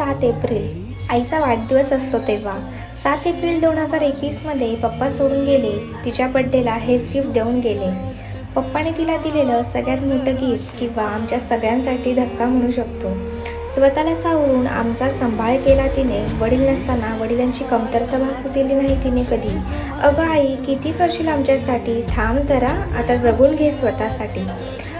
सात एप्रिल. आईचा वाढदिवस असतो तेव्हा. सात एप्रिल दोन हजार एकवीसमध्ये पप्पा सोडून गेले. तिच्या बड्डेला हेच गिफ्ट देऊन गेले. पप्पाने तिला दिलेलं सगळ्यात मोठं गिफ्ट किंवा आमच्या सगळ्यांसाठी धक्का म्हणू शकतो. स्वतःला सावरून आमचा सांभाळ केला तिने. वडील नसताना वडिलांची कमतरता भासू दिली नाही तिने कधी. अगं आई किती करशील आमच्यासाठी? थांब जरा आता जगून घे स्वतःसाठी.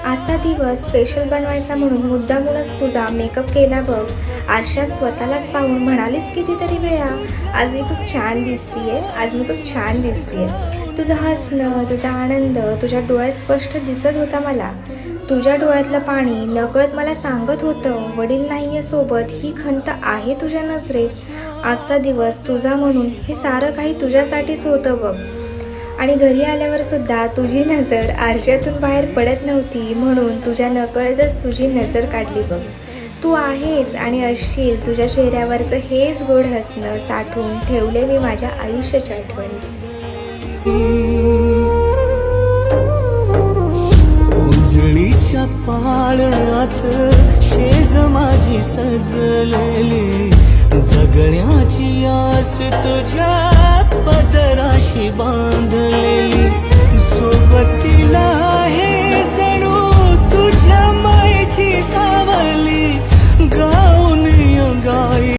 आजचा दिवस स्पेशल बनवायचा म्हणून मुद्दामूनच तुझा मेकअप केला बघ. आरशात स्वतःलाच पाहून म्हणालीस कितीतरी वेळा आज मी खूप छान दिसतीये आज मी खूप छान दिसतीये. तुझं हसणं तुझा आनंद तुझ्या डोळ्यात स्पष्ट दिसत होता मला. तुझ्या डोळ्यातलं पाणी नकळत मला सांगत होतं वडील नाहीये सोबत ही खंत आहे तुझ्या नजरेत. आजचा दिवस तुझा म्हणून हे सारं काही तुझ्यासाठीच होतं बघ. आणि घरी आल्यावर सुद्धा तुझी नजर आरशातून बाहेर पडत नव्हती म्हणून तुझ्या नकळतच तुझी नजर काढली बघ. तू आहेस आणि असशील तुझ्या चेहऱ्यावरचं हेच गोड हसणं साठवून ठेवले मी माझ्या आयुष्याच्या आठवणी. उजळीच्या पाळण्यात शेज माझी सजलेली जगण्याची आस तुझ्या पदराशी बा